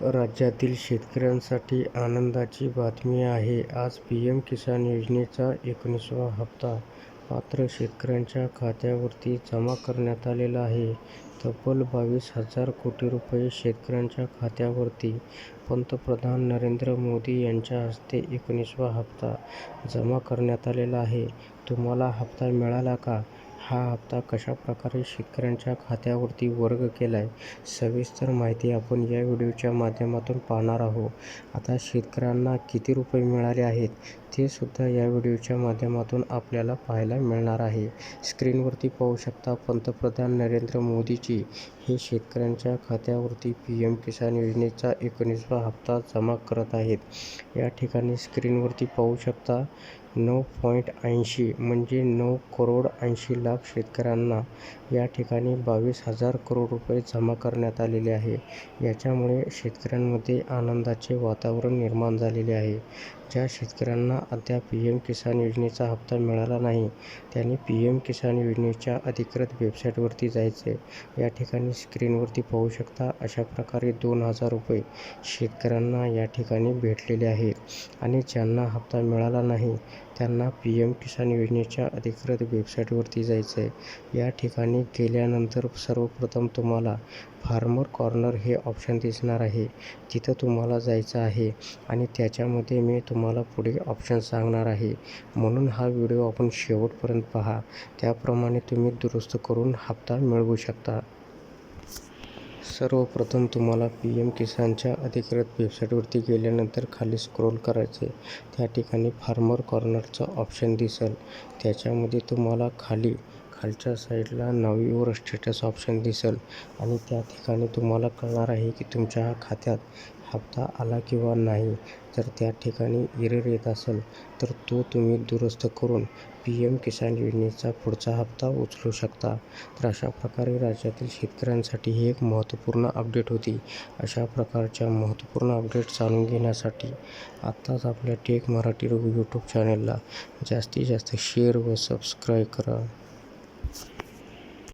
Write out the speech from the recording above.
राज्यातील शेतकऱ्यांसाठी आनंदाची बातमी आहे. आज पीएम किसान योजनेचा एकोणीसवा हप्ता पात्र शेतकऱ्यांच्या खात्यावरती जमा करण्यात आलेला आहे. तब्बल बावीस हजार कोटी रुपये शेतकऱ्यांच्या खात्यावरती पंतप्रधान नरेंद्र मोदी यांच्या हस्ते एकोणीसवा हप्ता जमा करण्यात आलेला आहे. तुम्हाला हप्ता मिळाला का? हा हप्ता कशाप्रकारे शेतकऱ्यांच्या खात्यावरती वर्ग केला आहे सविस्तर माहिती आपण या व्हिडिओच्या माध्यमातून पाहणार आहोत. आता शेतकऱ्यांना किती रुपये मिळाले आहेत, ते सुद्धा या व्हिडिओच्या माध्यमातून आपल्याला पाहायला मिळणार आहे. स्क्रीनवरती पाहू शकता पंतप्रधान नरेंद्र मोदीजी हे शेतकऱ्यांच्या खात्यावरती पी एम किसान योजनेचा एकोणीसवा हप्ता जमा करत आहेत. या ठिकाणी स्क्रीनवरती पाहू शकता नऊ पॉईंट ऐंशी म्हणजे नऊ करोड ऐंशी लाख शेतकऱ्यांना या ठिकाणी बावीस हजार करोड रुपये जमा करण्यात आलेले आहे. याच्यामुळे शेतकऱ्यांमध्ये आनंदाचे वातावरण निर्माण झालेले आहे. ज्या शेतकऱ्यांना अद्याप पीएम किसान योजनेचा हप्ता मिळाला नाही, त्यांनी पीएम किसान योजनेच्या अधिकृत वेबसाईटवरती जायचे. या ठिकाणी स्क्रीनवरती पाहू शकता अशा प्रकारे दोन हजार रुपये शेतकऱ्यांना या ठिकाणी भेटलेले आहेत. आणि ज्यांना हप्ता मिळाला नाही, त्यांना पीएम किसान योजनेच्या अधिकृत वेबसाईटवरती जायचं आहे या ठिकाणी गेल्यानंतर सर्वप्रथम तुम्हाला फार्मर कॉर्नर हे ऑप्शन दिसणार आहे. तिथं तुम्हाला जायचं आहे आणि त्याच्यामध्ये मी तुम्हाला तुम्हाला पुढे ऑप्शन सांगणार आहे. म्हणून हा व्हिडिओ आपण शेवटपर्यंत पहा. त्याप्रमाणे तुम्ही दुरुस्त करून हप्ता मिळवू शकता. सर्वप्रथम तुम्हाला पी एम किसानच्या अधिकृत वेबसाईटवरती गेल्यानंतर खाली स्क्रोल करायचे त्या ठिकाणी फार्मर कॉर्नरचं ऑप्शन दिसेल. त्याच्यामध्ये तुम्हाला खाली खालच्या साईडला नवी युअर स्टेटस ऑप्शन दिसेल आणि त्या ठिकाणी तुम्हाला कळणार आहे की तुमच्या खात्यात हप्ता आला किंवा नाही. जर त्या ठिकाणी एरर येत असेल, तर तो तुम्ही दुरुस्त करून पी एम किसान योजनेचा पुढचा हप्ता उचलू शकता. तर अशा प्रकारे राज्यातील शेतकऱ्यांसाठी ही एक महत्त्वपूर्ण अपडेट होती. अशा प्रकारच्या महत्त्वपूर्ण अपडेट जाणून घेण्यासाठी आत्ताच आपल्या टेक मराठी यूट्यूब चॅनलला जास्तीत जास्त शेअर व सबस्क्राईब करा.